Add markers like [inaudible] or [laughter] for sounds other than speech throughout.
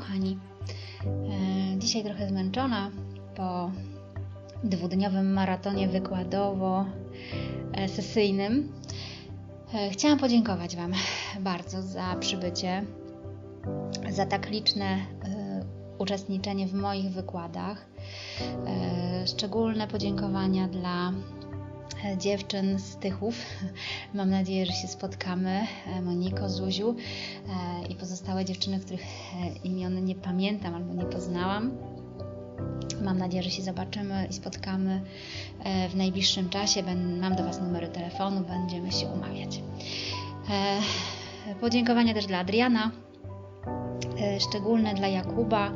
kochani. E, dzisiaj trochę zmęczona po dwudniowym maratonie wykładowo-sesyjnym. E, chciałam podziękować Wam bardzo za przybycie, za tak liczne e, uczestniczenie w moich wykładach. Szczególne podziękowania dla dziewczyn z Tychów. Mam nadzieję, że się spotkamy. Moniko, Zuziu e, i pozostałe dziewczyny, których e, imion nie pamiętam albo nie poznałam. Mam nadzieję, że się zobaczymy i spotkamy e, w najbliższym czasie. Mam do Was numery telefonu, będziemy się umawiać. Podziękowania też dla Adriana, szczególne dla Jakuba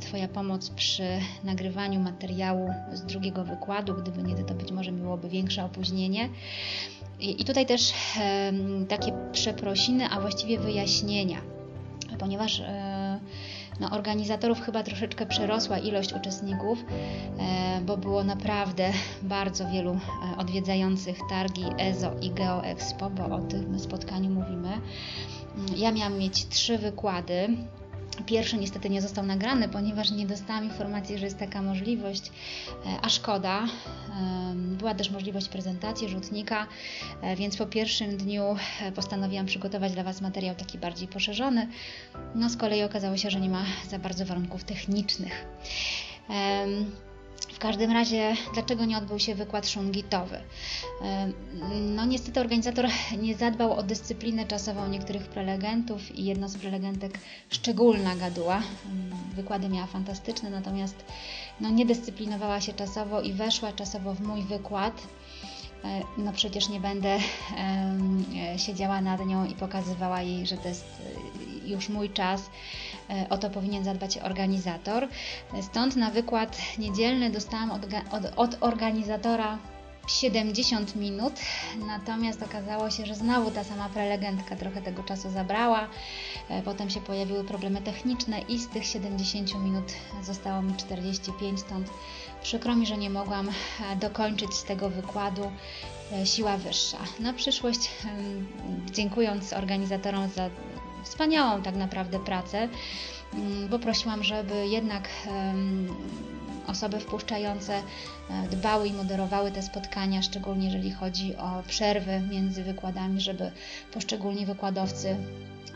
Twoja pomoc przy nagrywaniu materiału z drugiego wykładu. Gdyby nie to być może byłoby większe opóźnienie. I, i tutaj też e, takie przeprosiny, a właściwie wyjaśnienia, ponieważ e, no, organizatorów chyba troszeczkę przerosła ilość uczestników, e, bo było naprawdę bardzo wielu e, odwiedzających targi EZO i GeoExpo, bo o tym spotkaniu mówimy. Ja miałam mieć trzy wykłady Pierwszy niestety nie został nagrany, ponieważ nie dostałam informacji, że jest taka możliwość, e, a szkoda. Była też możliwość prezentacji rzutnika, e, więc po pierwszym dniu e, postanowiłam przygotować dla Was materiał taki bardziej poszerzony. No z kolei okazało się, że nie ma za bardzo warunków technicznych. W każdym razie, dlaczego nie odbył się wykład szungitowy? No niestety organizator [laughs] nie zadbał o dyscyplinę czasową niektórych prelegentów i jedna z prelegentek szczególna gaduła. Wykłady miała fantastyczne, natomiast no, nie dyscyplinowała się czasowo i weszła czasowo w mój wykład E, no przecież nie będę e, siedziała nad nią i pokazywała jej, że to jest e, już mój czas. O to powinien zadbać organizator. Stąd na wykład niedzielny dostałam od, od, od organizatora 70 minut, natomiast okazało się, że znowu ta sama prelegentka trochę tego czasu zabrała. Potem się pojawiły problemy techniczne i z tych 70 minut zostało mi 45, stąd Przykro mi, że nie mogłam e, dokończyć tego wykładu e, Siła Wyższa. Na przyszłość, dziękując organizatorom za wspaniałą tak naprawdę pracę, mm, bo prosiłam, żeby jednak osoby wpuszczające e, dbały i moderowały te spotkania, szczególnie jeżeli chodzi o przerwy między wykładami, żeby poszczególni wykładowcy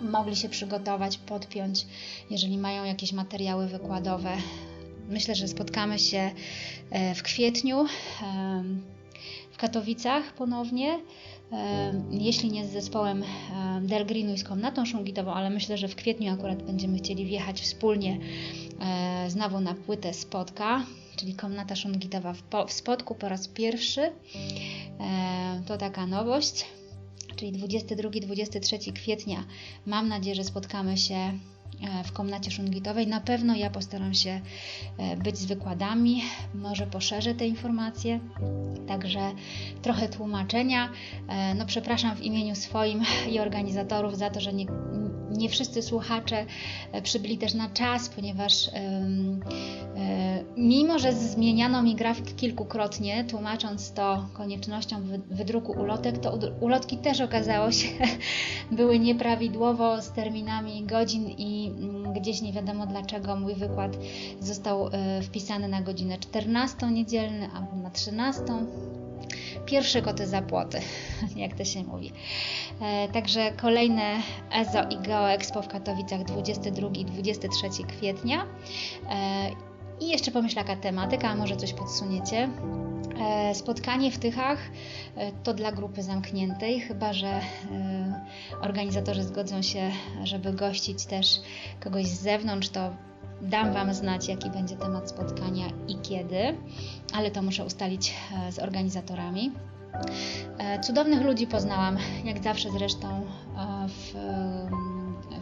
mogli się przygotować, podpiąć, jeżeli mają jakieś materiały wykładowe. Myślę, że spotkamy się e, w kwietniu Katowicach ponownie. Jeśli nie z zespołem Delgrinu i z komnatą szungitową, ale myślę, że w kwietniu akurat będziemy chcieli wjechać wspólnie e, znowu na płytę Spotka, czyli komnata szungitowa w Spodku po raz pierwszy. To taka nowość czyli 22-23 kwietnia. Mam nadzieję, że spotkamy się E, w komnacie szungitowej. Na pewno ja postaram się e, być z wykładami, może poszerzę te informacje, także trochę tłumaczenia. E, no przepraszam w imieniu swoim i organizatorów za to, że nie, nie wszyscy słuchacze przybyli też na czas, ponieważ mimo, że zmieniano mi grafik kilkukrotnie, tłumacząc to koniecznością wydruku ulotek, to ulotki też okazało się [laughs] były nieprawidłowo z terminami godzin i mm, gdzieś nie wiadomo dlaczego mój wykład został wpisany na godzinę 14 niedzielny albo na 13 pierwsze koty za płoty, [laughs] jak to się mówi. E, także kolejne EZO i GeoExpo w Katowicach 22-23 kwietnia. E, I jeszcze pomyśl jaka tematyka, a może coś podsuniecie. E, spotkanie w Tychach to dla grupy zamkniętej, chyba że organizatorzy zgodzą się, żeby gościć też kogoś z zewnątrz, to Dam Wam znać, jaki będzie temat spotkania i kiedy, ale to muszę ustalić e, z organizatorami. E, cudownych ludzi poznałam, jak zawsze zresztą e, w,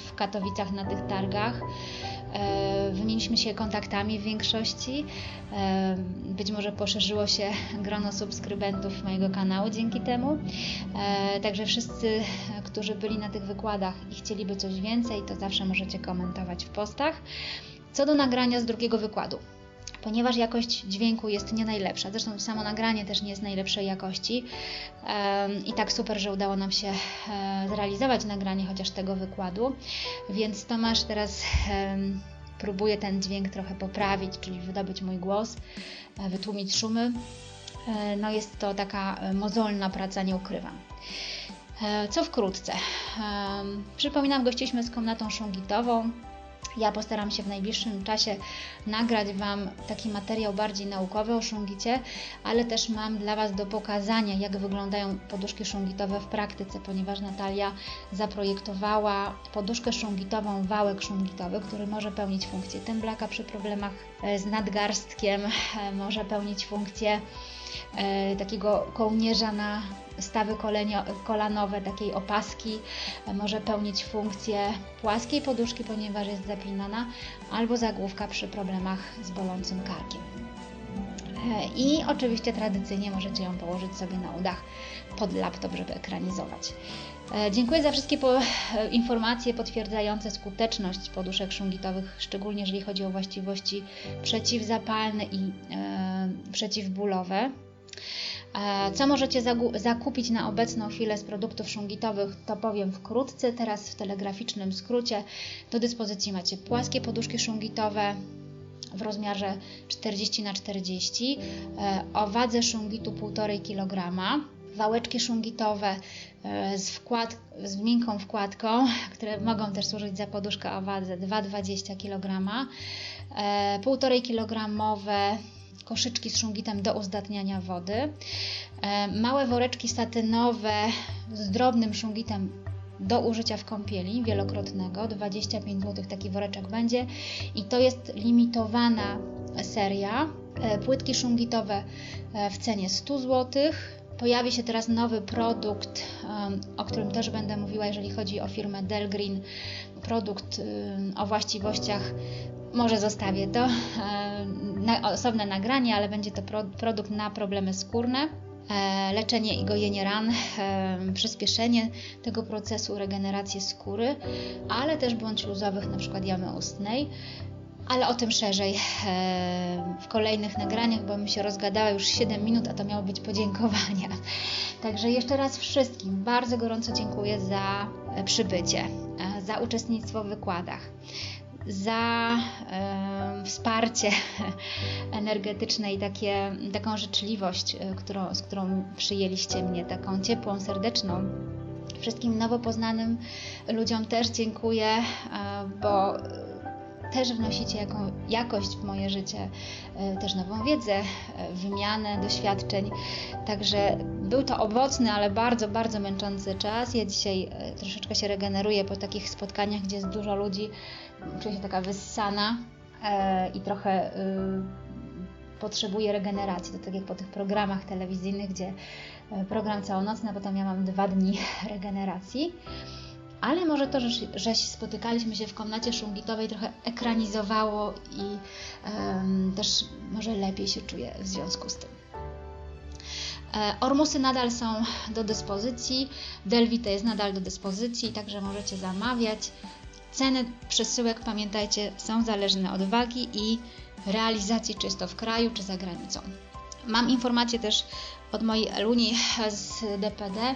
w Katowicach na tych targach. Wymieniliśmy się kontaktami w większości. Być może poszerzyło się grono subskrybentów mojego kanału dzięki temu. Także wszyscy, którzy byli na tych wykładach i chcieliby coś więcej, to zawsze możecie komentować w postach. Co do nagrania z drugiego wykładu. ponieważ jakość dźwięku jest nie najlepsza. Zresztą samo nagranie też nie jest najlepszej jakości. I tak super, że udało nam się e, zrealizować nagranie chociaż tego wykładu. Więc Tomasz teraz próbuje ten dźwięk trochę poprawić, czyli wydobyć mój głos, e, wytłumić szumy. E, no jest to taka mozolna praca, nie ukrywam. Co wkrótce. Przypominam, gościliśmy z komnatą szungitową. Ja postaram się w najbliższym czasie nagrać Wam taki materiał bardziej naukowy o szungicie, ale też mam dla Was do pokazania, jak wyglądają poduszki szungitowe w praktyce, ponieważ Natalia zaprojektowała poduszkę szungitową, wałek szungitowy, który może pełnić funkcję temblaka przy problemach e, z nadgarstkiem, e, może pełnić funkcję takiego kołnierza na stawy kolanowe, takiej opaski, może pełnić funkcję płaskiej poduszki, ponieważ jest zapinana, albo zagłówka przy problemach z bolącym karkiem. I oczywiście tradycyjnie możecie ją położyć sobie na udach pod laptop, żeby ekranizować. Dziękuję za wszystkie po, informacje potwierdzające skuteczność poduszek szungitowych, szczególnie jeżeli chodzi o właściwości przeciwzapalne i e, przeciwbólowe. E, co możecie zakupić na obecną chwilę z produktów szungitowych, to powiem wkrótce. Teraz w telegraficznym skrócie do dyspozycji macie płaskie poduszki szungitowe w rozmiarze 40 na 40 e, o wadze szungitu 1,5 kg, wałeczki szungitowe e, z, wkład, z miękką wkładką, [laughs] które mogą też służyć za poduszkę o wadze 2,20 kg, 1,5 kg koszyczki z szungitem do uzdatniania wody, e, małe woreczki satynowe z drobnym szungitem do użycia w kąpieli wielokrotnego, 25 zł taki woreczek będzie i to jest limitowana seria. E, płytki szungitowe e, w cenie 100 zł. Pojawi się teraz nowy produkt, o którym też będę mówiła, jeżeli chodzi o firmę Delgreen. Produkt o właściwościach może zostawię to, na, osobne nagranie, ale będzie to pro, produkt na problemy skórne, leczenie i gojenie ran, e, przyspieszenie tego procesu, regenerację skóry, ale też błąd śluzowych, na przykład jamy ustnej. Ale o tym szerzej w kolejnych nagraniach, bo mi się rozgadała już 7 minut, a to miało być podziękowania. Także jeszcze raz wszystkim bardzo gorąco dziękuję za przybycie, za uczestnictwo w wykładach za e, wsparcie [laughs] energetyczne i takie, taką życzliwość, e, którą, z którą przyjęliście mnie, taką ciepłą, serdeczną. Wszystkim nowo poznanym ludziom też dziękuję, e, bo też wnosicie jaką, jakość w moje życie, e, też nową wiedzę, wymianę doświadczeń. Także był to owocny, ale bardzo, bardzo męczący czas. Ja dzisiaj troszeczkę się regeneruję po takich spotkaniach, gdzie jest dużo ludzi. Czuję się taka wyssana i trochę potrzebuję regeneracji. To tak jak po tych programach telewizyjnych, gdzie program całonocny, a potem ja mam dwa dni [laughs] regeneracji ale może to, że, że spotykaliśmy się w komnacie szungitowej trochę ekranizowało i um, też może lepiej się czuję w związku z tym. E, Ormusy nadal są do dyspozycji, Delvite jest nadal do dyspozycji, także możecie zamawiać. Ceny przesyłek, pamiętajcie, są zależne od wagi i realizacji, czy jest to w kraju, czy za granicą. Mam informację też od mojej Eluni z DPD,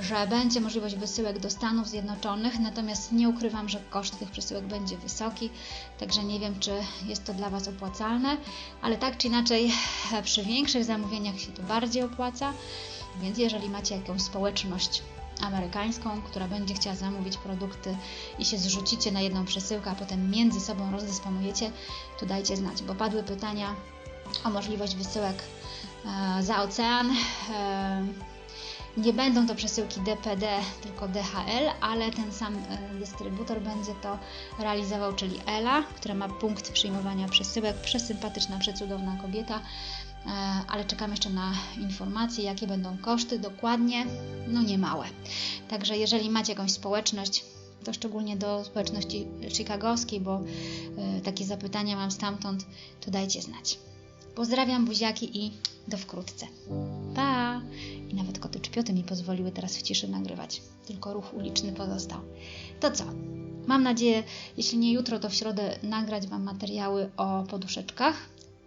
że będzie możliwość wysyłek do Stanów Zjednoczonych, natomiast nie ukrywam, że koszt tych przesyłek będzie wysoki, także nie wiem, czy jest to dla Was opłacalne, ale tak czy inaczej przy większych zamówieniach się to bardziej opłaca, więc jeżeli macie jakąś społeczność amerykańską, która będzie chciała zamówić produkty i się zrzucicie na jedną przesyłkę, a potem między sobą rozdysponujecie, to dajcie znać, bo padły pytania o możliwość wysyłek e, za ocean. E, nie będą to przesyłki DPD, tylko DHL, ale ten sam e, dystrybutor będzie to realizował, czyli Ela, która ma punkt przyjmowania przesyłek. Przesympatyczna, przecudowna kobieta, ale czekam jeszcze na informacje, jakie będą koszty dokładnie, no nie małe. Także jeżeli macie jakąś społeczność, to szczególnie do społeczności chicagowskiej, bo e, takie zapytania mam stamtąd, to dajcie znać. Pozdrawiam buziaki i do wkrótce. Pa! I nawet koty czpioty mi pozwoliły teraz w ciszy nagrywać. Tylko ruch uliczny pozostał. To co? Mam nadzieję, jeśli nie jutro, to w środę nagrać Wam materiały o poduszeczkach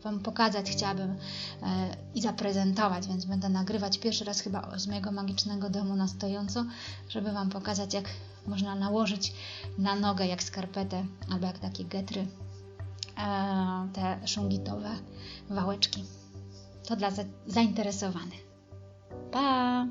Wam pokazać chciałabym e, i zaprezentować, więc będę nagrywać pierwszy raz chyba z mojego magicznego domu na stojąco, żeby Wam pokazać, jak można nałożyć na nogę, jak skarpetę albo jak takie getry, e, te szungitowe wałeczki. To dla za zainteresowanych. Pa!